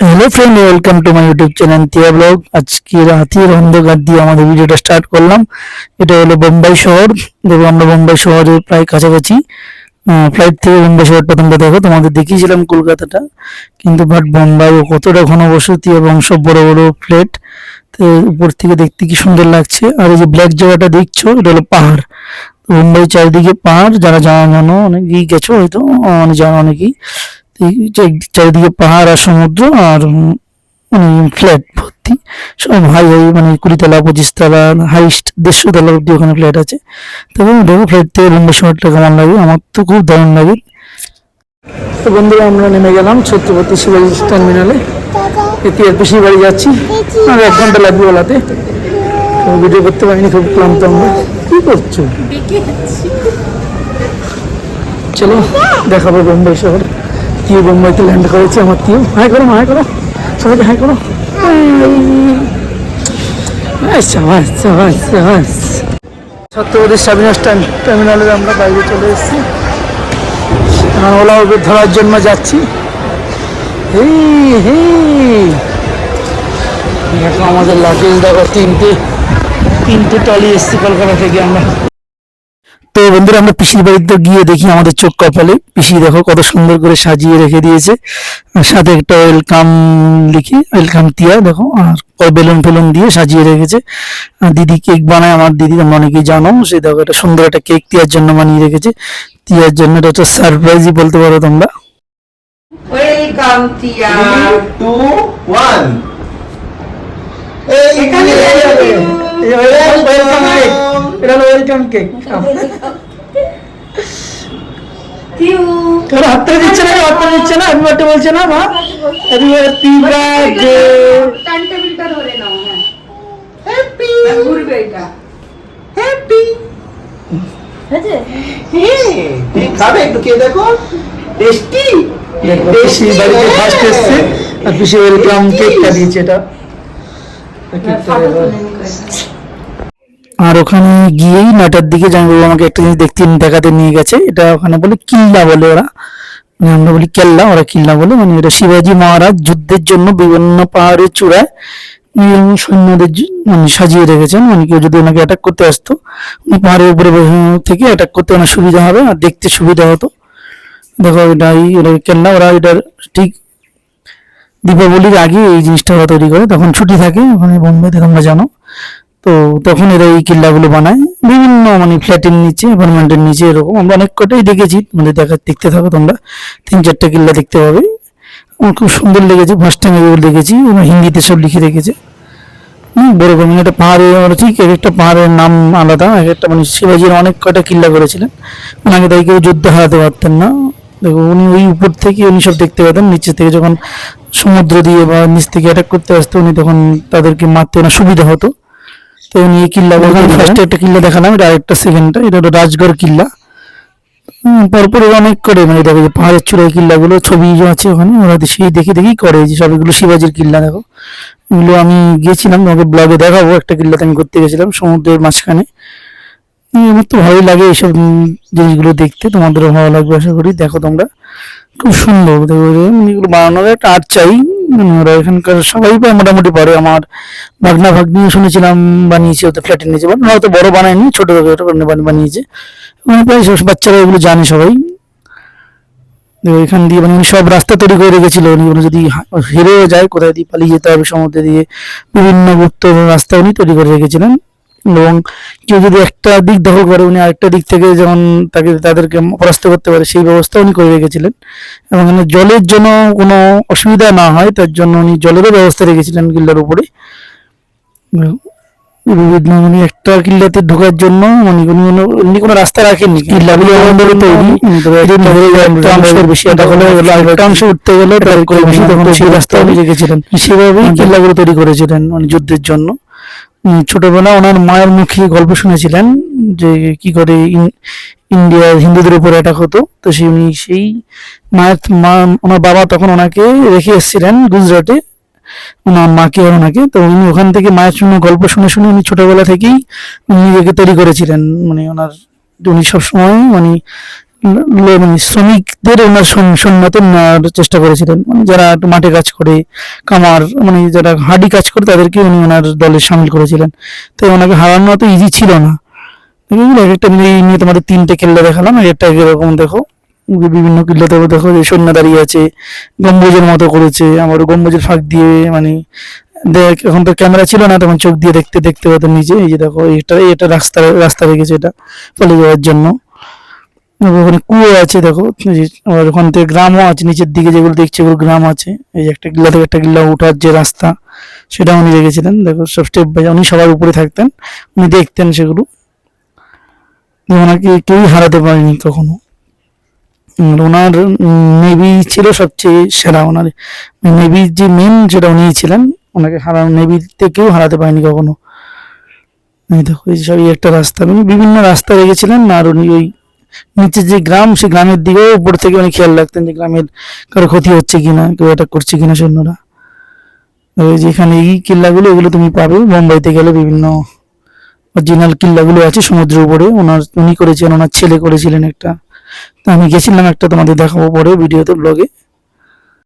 Hello friend welcome to my YouTube channel Tia blog আজকে রাতের অন্ধকার দিয়ে আমাদের ভিডিওটা স্টার্ট করলাম। এটা হলো বোম্বাই শহর। দেখো, আমরা বোম্বাই শহরে প্রায় কাছাকাছি। ফ্লাইট থেকে বোম্বাই শহরটা তোমরা দেখো, তোমাদের দেখিয়েছিলাম কলকাতাটা। কিন্তু বাট বোম্বাই কতটা ঘনবসতি এবং সব বড় বড় ফ্ল্যাট তো উপর থেকে দেখতে কি সুন্দর লাগছে। আর এই যে ব্ল্যাক জায়গাটা দেখছ, এটা হলো পাহাড়। মুম্বাই চারিদিকে পাহাড়, যারা জানা জানো অনেকেই গেছো হয়তো মানে জানো অনেকেই। চারিদিকে পাহাড় আর সমুদ্র আর উম, মানে ফ্ল্যাট ভর্তি। সব হাই হাই মানে কুড়ি তলা পঁচিশ তলা হাইস্ট দেড়শো তলা অব্দি ওখানে ফ্ল্যাট আছে। তবে দেখো ফ্ল্যাট থেকে মুম্বাই শহরটা কেমন লাগে আমার তো খুব দারুণ লাগে। তো বন্ধুরা আমরা নেমে গেলাম ছত্রপতি শিবাজি টার্মিনালে এতিয়ার পিসির বাড়ি যাচ্ছি। আর এক ঘণ্টা লাগবে ওলাতে ভিডিও করতে পারিনি খুব ক্লান্ত আমরা। কি করছ? চলো দেখাবো বোম্বাই শহর। তিও বোম্বাইতে ল্যান্ড করেছে, আমার তিও হাই করো হাই করো। সবাইকে হাই করো। আচ্ছা আচ্ছা আচ্ছা আচ্ছা ছত্রপতি টার্মিনালে আমরা বাইরে চলে এসেছি। এখন ওলা উবের ধরার জন্য যাচ্ছি। হেই হেই। আমাদের লাগেজ দেখো তিনটে তিনটে টলি এসছি কলকাতা থেকে আমরা। তো বন্ধুরা আমরা পিসির বাড়িতে গিয়ে দেখি আমাদের চোখ কপালে। পিসি দেখো কত সুন্দর করে সাজিয়ে রেখে দিয়েছে। সাথে একটা ওয়েলকাম লিখে ওয়েলকাম তিয়া দেখো আর ওই বেলুন ফেলুন দিয়ে সাজিয়ে রেখেছে। দিদি কেক বানায় আমার দিদি তোমরা অনেকেই জানো সে দেখো একটা সুন্দর একটা কেক তিয়ার জন্য বানিয়ে রেখেছে। তিয়ার জন্য এটা একটা সারপ্রাইজই বলতে পারো তোমরা। ওয়েলকাম টিয়া। টু ওয়ান এখানে। ওয়েলকাম কেক এটা ওয়েলকাম কেক তোর হাতটা দিচ্ছে না হাতটা দিচ্ছে না হ্যাপি বার্থডে বলছে না মা? হ্যাপি বার্থডে টাইম টেবিলটা ধরে নাও হ্যাঁ। হ্যাপি ঘুরবে এটা। হ্যাপি আছে খাবে একটু খেয়ে দেখো। টেস্টি বাড়িতে ফার্স্ট এসছে। আর পিসি ওয়েলকাম কেকটা দিয়েছে এটা। কেকটা দেখো। আর ওখানে গিয়েই নটার দিকে জামাইবাবু আমাকে একটা জিনিস দেখতে দেখাতে নিয়ে গেছে। এটা ওখানে বলে কিল্লা বলে ওরা। মানে আমরা বলি কেল্লা, ওরা কিল্লা বলে। মানে এটা শিবাজি মহারাজ যুদ্ধের জন্য বিভিন্ন পাহাড়ের চূড়ায় উনি সৈন্যদের মানে সাজিয়ে রেখেছেন। মানে কেউ যদি ওনাকে অ্যাটাক করতে আসতো, উনি পাহাড়ের উপরে থেকে অ্যাটাক করতে ওনার সুবিধা হবে আর দেখতে সুবিধা হতো। দেখো এটা এই ওরা কেল্লা। ওরা এটার ঠিক দীপাবলির আগে এই জিনিসটা ওরা তৈরি করে। তখন ছুটি থাকে, ওখানে বোম্বেতে তোমরা জানো। তো তখন এরা এই কিল্লাগুলো বানায়। বিভিন্ন মানে ফ্ল্যাটের নিচে অ্যাপার্টমেন্টের নিচে এরকম। আমরা অনেক কটাই দেখেছি। মানে দেখা দেখতে থাকো তোমরা। তিন চারটে কিল্লা দেখতে পাবে। আমার খুব সুন্দর লেগেছে। ফার্স্ট টাইম এগুলো দেখেছি। ওরা হিন্দিতে সব লিখে রেখেছে। বড় করে মানে একটা পাহাড়ে আমরা ঠিক এক একটা পাহাড়ের নাম আলাদা। এক একটা মানে শিবাজির অনেক কয়টা কিল্লা করেছিলেন। ওনাকে তাই কেউ যুদ্ধ হারাতে পারতেন না। দেখো, উনি ওই উপর থেকে উনি সব দেখতে পেতেন। নিচে থেকে যখন সমুদ্র দিয়ে বা নিচ থেকে অ্যাটাক করতে আসতো, উনি তখন তাদেরকে মারতে ওনার সুবিধা হতো। তো উনি এই কিল্লা ফার্স্টে একটা কিল্লা দেখালাম এটা আরেকটা সেকেন্ডটা এটা হলো রাজগড় কিল্লা। পরপর অনেক করে মানে দেখো যে পাহাড়ের চূড়ায় কিল্লাগুলো ছবি যে আছে ওখানে ওরা সেই দেখে দেখেই করে যে সব এগুলো শিবাজির কিল্লা দেখো। এগুলো আমি গিয়েছিলাম তোমাকে ব্লগে দেখাবো একটা কিল্লাতে আমি ঘুরতে গেছিলাম সমুদ্রের মাঝখানে। আমার তো ভালোই লাগে এইসব জিনিসগুলো দেখতে তোমাদেরও ভালো লাগবে আশা করি দেখো তোমরা। খুব সুন্দর দেখো এগুলো বানানোর একটা আর্ট চাই। উম, ওরা এখানকার সবাই প্রায় মোটামুটি পারে। আমার ভাগনা ভাগ্নিও শুনেছিলাম বানিয়েছে ওদের ফ্ল্যাটের নিচে বাট হয়তো বড় বানায়নি ছোট ছোট বানিয়েছে। মানে সব বাচ্চারা এগুলো জানে সবাই। এখান দিয়ে মানে সব রাস্তা তৈরি করে রেখেছিল। উনি যদি হেরেও যায় কোথায় দিয়ে পালিয়ে যেতে হবে সমুদ্রে দিয়ে বিভিন্ন গুপ্ত রাস্তা উনি তৈরি করে রেখেছিলেন। এবং কেউ যদি একটা দিক দখল করে উনি আরেকটা দিক থেকে যেমন তাকে তাদেরকে পরাস্ত করতে পারে সেই ব্যবস্থা উনি করে রেখেছিলেন। এবং জলের জন্য কোনো অসুবিধা না হয় তার জন্য উনি জলেরও ব্যবস্থা রেখেছিলেন কিল্লার উপরে। বিভিন্ন মানে একটা কিল্লাতে ঢোকার জন্য মানে উনি কোনো- এমনি কোনো রাস্তা রাখেননি। কিল্লাগুলো আমাদের তৈরি একটা অংশ উঠতে গেলে সেই রাস্তা উনি রেখেছিলেন। সেভাবেই কিল্লাগুলো তৈরি করেছিলেন মানে যুদ্ধের জন্য। ছোটবেলা ওনার মায়ের মুখে গল্প শুনেছিলেন যে কি করে ইন- ইন্ডিয়া হিন্দুদের উপর অ্যাটাক হতো। তো সেই উনি সেই মায়ের, মা, ওনার বাবা তখন ওনাকে রেখে এসেছিলেন গুজরাটে। ওনার মাকে আর ওনাকে। তো উনি ওখান থেকে মায়ের শুনে গল্প শুনে শুনে উনি ছোটবেলা থেকেই নিজেকে তৈরি করেছিলেন। মানে ওনার, উনি সবসময় মানে মানে শ্রমিকদের ওনার সৈন্যতে নেওয়ার চেষ্টা করেছিলেন। মানে যারা মাঠে কাজ করে কামার মানে যারা হাডি কাজ করে, তাদেরকে উনি ওনার দলে সামিল করেছিলেন। তাই ওনাকে হারানো তো ইজি ছিল না। এক একটা এই নিয়ে তোমাদের তিনটে কেল্লা দেখালাম। একটা এরকম দেখো বিভিন্ন কিল্লাতে দেখো যে সৈন্য দাঁড়িয়ে আছে, গম্বুজের মতো করেছে আমার গম্বুজের ফাঁক দিয়ে মানে দেখ, এখন তো ক্যামেরা ছিল না, তখন চোখ দিয়ে দেখতে দেখতে হতো নিজে, এই যে দেখো, এটা এটা রাস্তা রাস্তা রেখেছে এটা চলে যাওয়ার জন্য। ওখানে কুয়ো আছে, দেখো। যে ওখান থেকে গ্রামও আছে, নিচের দিকে যেগুলো দেখছি ওগুলো গ্রাম আছে। এই যে একটা কিল্লা থেকে একটা কিল্লা ওঠার যে রাস্তা সেটা উনি রেখেছিলেন। দেখো, সব স্টেপ বাই উনি সবার উপরে থাকতেন, উনি দেখতেন সেগুলো। ওনাকে কেউই হারাতে পারেনি কখনো। ওনার নেভি ছিল সবচেয়ে সেরা ওনার। নেভির যে মেন সেটা উনি ছিলেন, ওনাকে হারানো নেভিতে কেউ হারাতে পারেনি কখনো। এই দেখো, এই সব এই একটা রাস্তা। উনি বিভিন্ন রাস্তা রেখেছিলেন, আর উনি ওই নিচে যে গ্রাম, সে গ্রামের দিকে উপর থেকে উনি খেয়াল রাখতেন যে গ্রামের কারও ক্ষতি হচ্ছে কিনা, কেউ এটা করছে কিনা সৈন্যরা। যেখানে এই কিল্লাগুলো, এগুলো তুমি পাবে। মুম্বাইতে গেলে বিভিন্ন অরিজিনাল কিল্লাগুলো আছে সমুদ্রের উপরে। ওনার, উনি করেছেন, ওনার ছেলে করেছিলেন একটা। তো আমি গেছিলাম একটা তোমাদের দেখাবো পরে ভিডিওতে ব্লগে